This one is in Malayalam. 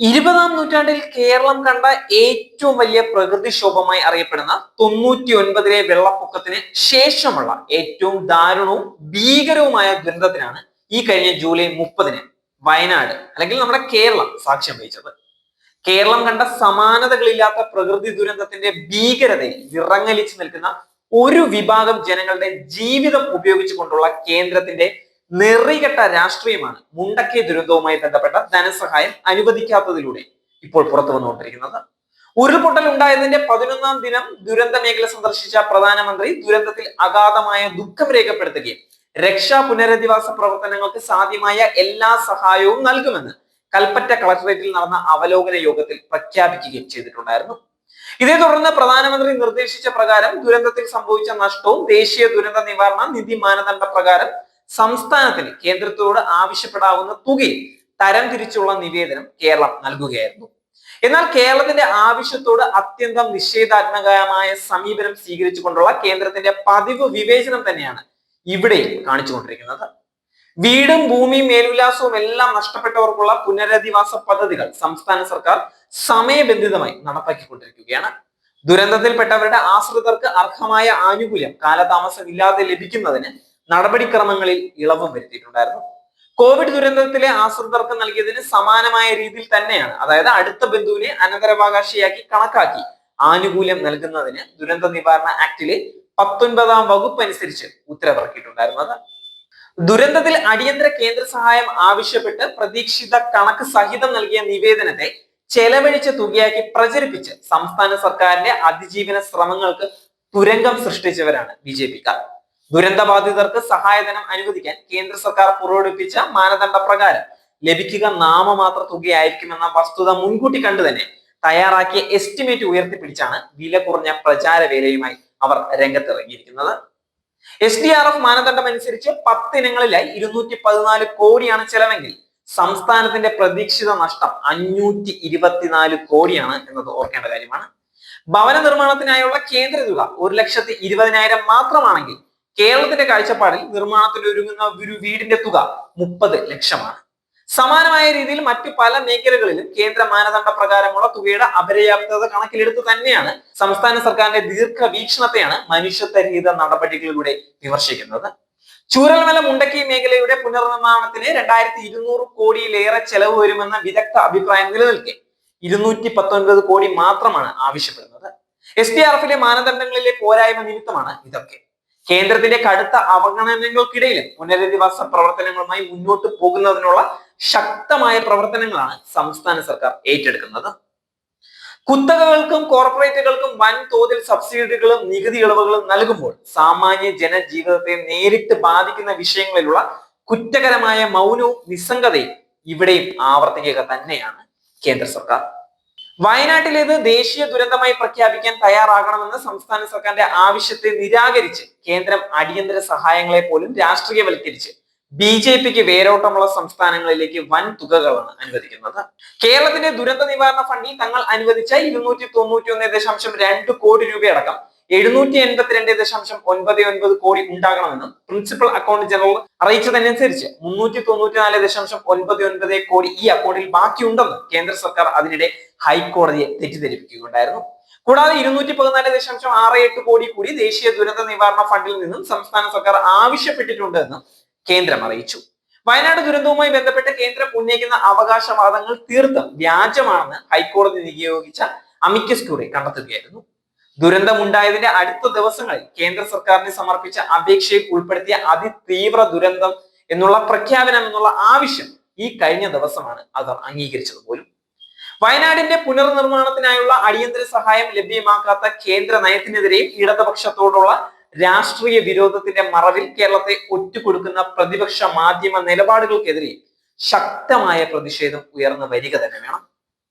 ഇരുപതാം നൂറ്റാണ്ടിൽ കേരളം കണ്ട ഏറ്റവും വലിയ പ്രകൃതിക്ഷോഭമായി അറിയപ്പെടുന്ന തൊണ്ണൂറ്റി ഒൻപതിലെ വെള്ളപ്പൊക്കത്തിന് ശേഷമുള്ള ഏറ്റവും ദാരുണവും ഭീകരവുമായ ദുരന്തത്തിനാണ് ഈ കഴിഞ്ഞ ജൂലൈ മുപ്പതിന് വയനാട് അല്ലെങ്കിൽ നമ്മുടെ കേരളം സാക്ഷ്യം വഹിച്ചത്. കേരളം കണ്ട സമാനതകളില്ലാത്ത പ്രകൃതി ദുരന്തത്തിന്റെ ഭീകരതയിൽ വിറങ്ങലിച്ചു നിൽക്കുന്ന ഒരു വിഭാഗം ജനങ്ങളുടെ ജീവിതം ഉപയോഗിച്ചുകൊണ്ടുള്ള കേന്ദ്രത്തിന്റെ നെറികെട്ട രാഷ്ട്രീയമാണ് മുണ്ടക്കൈ ദുരന്തവുമായി ബന്ധപ്പെട്ട ധനസഹായം അനുവദിക്കാത്തതിലൂടെ ഇപ്പോൾ പുറത്തു വന്നുകൊണ്ടിരിക്കുന്നത്. ഉരുൾപൊട്ടൽ ഉണ്ടായതിന്റെ പതിനൊന്നാം ദിനം ദുരന്ത മേഖല സന്ദർശിച്ച പ്രധാനമന്ത്രി ദുരന്തത്തിൽ അഗാധമായ ദുഃഖം രേഖപ്പെടുത്തുകയും രക്ഷാ പുനരധിവാസ പ്രവർത്തനങ്ങൾക്ക് സാധ്യമായ എല്ലാ സഹായവും നൽകുമെന്ന് കൽപ്പറ്റ കളക്ടറേറ്റിൽ നടന്ന അവലോകന യോഗത്തിൽ പ്രഖ്യാപിക്കുകയും ചെയ്തിട്ടുണ്ടായിരുന്നു. ഇതേ തുടർന്ന് പ്രധാനമന്ത്രി നിർദ്ദേശിച്ച പ്രകാരം ദുരന്തത്തിൽ സംഭവിച്ച നഷ്ടവും ദേശീയ ദുരന്ത നിവാരണ നിധി മാനദണ്ഡ പ്രകാരം സംസ്ഥാനത്തിന് കേന്ദ്രത്തോട് ആവശ്യപ്പെടാവുന്ന തുകയിൽ തരം തിരിച്ചുള്ള നിവേദനം കേരളം നൽകുകയായിരുന്നു. എന്നാൽ കേരളത്തിന്റെ ആവശ്യത്തോട് അത്യന്തം നിഷേധാത്മകമായ സമീപനം സ്വീകരിച്ചുകൊണ്ടുള്ള കേന്ദ്രത്തിന്റെ പതിവ് വിവേചനം തന്നെയാണ് ഇവിടെയും കാണിച്ചുകൊണ്ടിരിക്കുന്നത്. വീടും ഭൂമിയും മേൽവിലാസവും എല്ലാം നഷ്ടപ്പെട്ടവർക്കുള്ള പുനരധിവാസ പദ്ധതികൾ സംസ്ഥാന സർക്കാർ സമയബന്ധിതമായി നടപ്പാക്കിക്കൊണ്ടിരിക്കുകയാണ്. ദുരന്തത്തിൽപ്പെട്ടവരുടെ ആശ്രിതർക്ക് അർഹമായ ആനുകൂല്യം കാലതാമസമില്ലാതെ ലഭിക്കുന്നതിന് നടപടിക്രമങ്ങളിൽ ഇളവും വരുത്തിയിട്ടുണ്ടായിരുന്നു. കോവിഡ് ദുരന്തത്തിലെ ആശ്രിതർക്ക് നൽകിയതിന് സമാനമായ രീതിയിൽ തന്നെയാണ്. അതായത് അടുത്ത ബന്ധുവിനെ അനന്തരാവകാശിയാക്കി കണക്കാക്കി ആനുകൂല്യം നൽകുന്നതിന് ദുരന്ത നിവാരണ ആക്ടിലെ പത്തൊൻപതാം വകുപ്പ് അനുസരിച്ച് ഉത്തരവിറക്കിയിട്ടുണ്ടായിരുന്നത് ദുരന്തത്തിൽ അടിയന്തര കേന്ദ്ര സഹായം ആവശ്യപ്പെട്ട് പ്രതീക്ഷിത കണക്ക് സഹിതം നൽകിയ നിവേദനത്തെ ചെലവഴിച്ച തുകയാക്കി പ്രചരിപ്പിച്ച് സംസ്ഥാന സർക്കാരിന്റെ അതിജീവന ശ്രമങ്ങൾക്ക് തുരങ്കം സൃഷ്ടിച്ചവരാണ് ബി ജെ പിക്കാർ ദുരന്തബാധിതർക്ക് സഹായധനം അനുവദിക്കാൻ കേന്ദ്ര സർക്കാർ പുറപ്പെടുവിപ്പിച്ച മാനദണ്ഡ പ്രകാരം ലഭിക്കുക നാമമാത്ര തുകയായിരിക്കുമെന്ന വസ്തുത മുൻകൂട്ടി കണ്ടു തന്നെ തയ്യാറാക്കിയ എസ്റ്റിമേറ്റ് ഉയർത്തിപ്പിടിച്ചാണ് വില കുറഞ്ഞ പ്രചാര വേലയുമായി അവർ രംഗത്തിറങ്ങിയിരിക്കുന്നത്. എസ് ഡി ആർ എഫ് മാനദണ്ഡം അനുസരിച്ച് പത്തിനങ്ങളിലായി ഇരുന്നൂറ്റി പതിനാല് കോടിയാണ് ചെലവെങ്കിൽ സംസ്ഥാനത്തിന്റെ പ്രതീക്ഷിത നഷ്ടം അഞ്ഞൂറ്റി ഇരുപത്തിനാല് കോടിയാണ് എന്നത് ഓർക്കേണ്ട കാര്യമാണ്. ഭവന നിർമ്മാണത്തിനായുള്ള കേന്ദ്ര തുക ഒരു ലക്ഷത്തി ഇരുപതിനായിരം മാത്രമാണെങ്കിൽ കേരളത്തിന്റെ കാഴ്ചപ്പാടിൽ നിർമ്മാണത്തിൽ ഒരുങ്ങുന്ന ഒരു വീടിന്റെ തുക മുപ്പത് ലക്ഷമാണ്. സമാനമായ രീതിയിൽ മറ്റു പല മേഖലകളിലും കേന്ദ്ര മാനദണ്ഡ പ്രകാരമുള്ള തുകയുടെ അപര്യാപ്തത കണക്കിലെടുത്ത് തന്നെയാണ് സംസ്ഥാന സർക്കാരിന്റെ ദീർഘവീക്ഷണത്തെയാണ് മനുഷ്യത്വരഹിത നടപടികളിലൂടെ വിമർശിക്കുന്നത്. ചൂരൽമല മുണ്ടക്കി മേഖലയുടെ പുനർനിർമ്മാണത്തിന് രണ്ടായിരത്തി ഇരുന്നൂറ് കോടിയിലേറെ ചെലവ് വരുമെന്ന വിദഗ്ധ അഭിപ്രായം നിലനിൽക്കെ ഇരുന്നൂറ്റി പത്തൊൻപത് കോടി മാത്രമാണ് ആവശ്യപ്പെടുന്നത്. എസ് ഡി ആർ എഫിലെ മാനദണ്ഡങ്ങളിലെ പോരായ്മ നിമിത്തമാണ് ഇതൊക്കെ. കേന്ദ്രത്തിന്റെ കടുത്ത അവഗണനകൾക്കിടയിലും പുനരധിവാസ പ്രവർത്തനങ്ങളുമായി മുന്നോട്ട് പോകുന്നതിനുള്ള ശക്തമായ പ്രവർത്തനങ്ങളാണ് സംസ്ഥാന സർക്കാർ ഏറ്റെടുക്കുന്നത്. കുത്തകകൾക്കും കോർപ്പറേറ്റുകൾക്കും വൻ തോതിൽ സബ്സിഡികളും നികുതി ഇളവുകളും നൽകുമ്പോൾ സാമാന്യ ജനജീവിതത്തെ നേരിട്ട് ബാധിക്കുന്ന വിഷയങ്ങളിലുള്ള കുറ്റകരമായ മൗനവും നിസ്സംഗതയും ഇവിടെയും ആവർത്തിക്കുക തന്നെയാണ് കേന്ദ്ര സർക്കാർ. വയനാട്ടിലേത് ദേശീയ ദുരന്തമായി പ്രഖ്യാപിക്കാൻ തയ്യാറാകണമെന്ന് സംസ്ഥാന സർക്കാരിന്റെ ആവശ്യത്തെ നിരാകരിച്ച് കേന്ദ്രം അടിയന്തര സഹായങ്ങളെ പോലും രാഷ്ട്രീയവൽക്കരിച്ച് ബി ജെ പിക്ക് വേരോട്ടമുള്ള സംസ്ഥാനങ്ങളിലേക്ക് വൻ തുകകളാണ് അനുവദിക്കുന്നത്. കേരളത്തിന്റെ ദുരന്ത നിവാരണ ഫണ്ടിൽ തങ്ങൾ അനുവദിച്ച ഇരുന്നൂറ്റി തൊണ്ണൂറ്റി ഒന്ന് ദശാംശം രണ്ട് കോടി രൂപയടക്കം എഴുന്നൂറ്റി എൺപത്തിരണ്ട് ദശാംശം ഒൻപത് ഒൻപത് കോടി ഉണ്ടാകണമെന്നും പ്രിൻസിപ്പൽ അക്കൗണ്ട് ജനറൽ അറിയിച്ചതനുസരിച്ച് മുന്നൂറ്റി തൊണ്ണൂറ്റി നാല് ദശാംശം ഒൻപത് ഒൻപത് കോടി ഈ അക്കൗണ്ടിൽ ബാക്കിയുണ്ടെന്ന് കേന്ദ്ര സർക്കാർ അതിനിടെ ഹൈക്കോടതിയെ തെറ്റിദ്ധരിപ്പിക്കുകയുണ്ടായിരുന്നു. കൂടാതെ ഇരുന്നൂറ്റി പതിനാല് ദശാംശം ആറ് എട്ട് കോടി കൂടി ദേശീയ ദുരന്ത നിവാരണ ഫണ്ടിൽ നിന്നും സംസ്ഥാന സർക്കാർ ആവശ്യപ്പെട്ടിട്ടുണ്ട് എന്നും കേന്ദ്രം അറിയിച്ചു. വയനാട് ദുരന്തവുമായി ബന്ധപ്പെട്ട് കേന്ദ്രം ഉന്നയിക്കുന്ന അവകാശവാദങ്ങൾ തീർത്തും വ്യാജമാണെന്ന് ഹൈക്കോടതി നിയോഗിച്ച അമിക്കസ് ക്യൂറി കണ്ടെത്തുകയായിരുന്നു. ദുരന്തമുണ്ടായതിന്റെ അടുത്ത ദിവസങ്ങളിൽ കേന്ദ്ര സർക്കാരിന് സമർപ്പിച്ച അപേക്ഷയിൽ ഉൾപ്പെടുത്തിയ അതിതീവ്ര ദുരന്തം എന്നുള്ള പ്രഖ്യാപനം എന്നുള്ള ആവശ്യം ഈ കഴിഞ്ഞ ദിവസമാണ് അവർ അംഗീകരിച്ചത് പോലും. വയനാടിന്റെ പുനർനിർമ്മാണത്തിനായുള്ള അടിയന്തര സഹായം ലഭ്യമാക്കാത്ത കേന്ദ്ര നയത്തിനെതിരെയും ഇടതുപക്ഷത്തോടുള്ള രാഷ്ട്രീയ വിരോധത്തിന്റെ മറവിൽ കേരളത്തെ ഒറ്റുകൊടുക്കുന്ന പ്രതിപക്ഷ മാധ്യമ നിലപാടുകൾക്കെതിരെ ശക്തമായ പ്രതിഷേധം ഉയർന്നു വരിക തന്നെ വേണം.